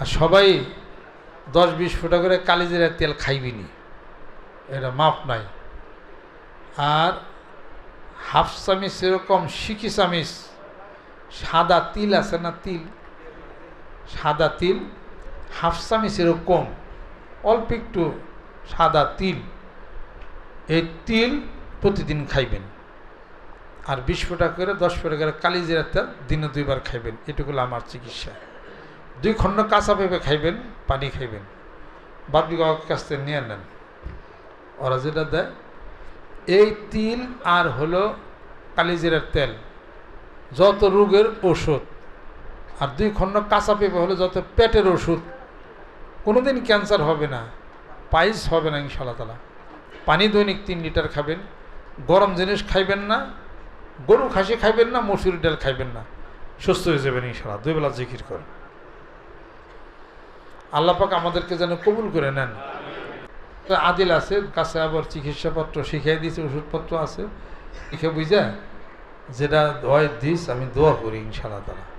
আর সবাই দশ বিশ ফুটা করে কালিজিরার তেল খাইবিনি এটা মাপ নাই। আর হাফ চামিচ এরকম সিকি চামিচ, সাদা তিল আছে না তিল? সাদা তিল, হাফ চামিচ এরকম, অল্প একটু সাদা তিল। এই তিল প্রতিদিন খাইবেন। আর বিশ ফোঁটা করে, দশ ফোঁটা করে কালিজিরা তেল দিনে দুইবার খাইবেন। এটুকু হলো আমার চিকিৎসা। দুই খণ্ড কাঁচা পেঁপে খাইবেন, পানি খাইবেন। বাদ কাউকে কাছ থেকে নিয়ে নেন। ওরা যেটা দেয়, এই তিল আর হলো কালিজিরার তেল। যত রোগের ওষুধ, আর দুই খণ্ড কাঁচা পেঁপে হলো যত পেটের ওষুধ, কোনোদিন ক্যান্সার হবে না পাইস হবে না ইনশাল্লাহ তালা পানি দৈনিক তিন লিটার খাবেন, গরম জিনিস খাইবেন না গরু খাসি খাইবেন না মসুরি ডাল খাইবেন না। সুস্থ হয়ে যাবেন ইনশাল্লাহ দুই বেলা জিকির করে আল্লাপাক আমাদেরকে যেন কবুল করে নেন। আদিল আছে, কাছে আবার চিকিৎসাপত্র শিখিয়ে দিয়েছে, ওষুধপত্র আছে। লিখে বুঝা, যেটা দোয়ায় দিস, আমি দোয়া করি ইনশাল্লাহ তালা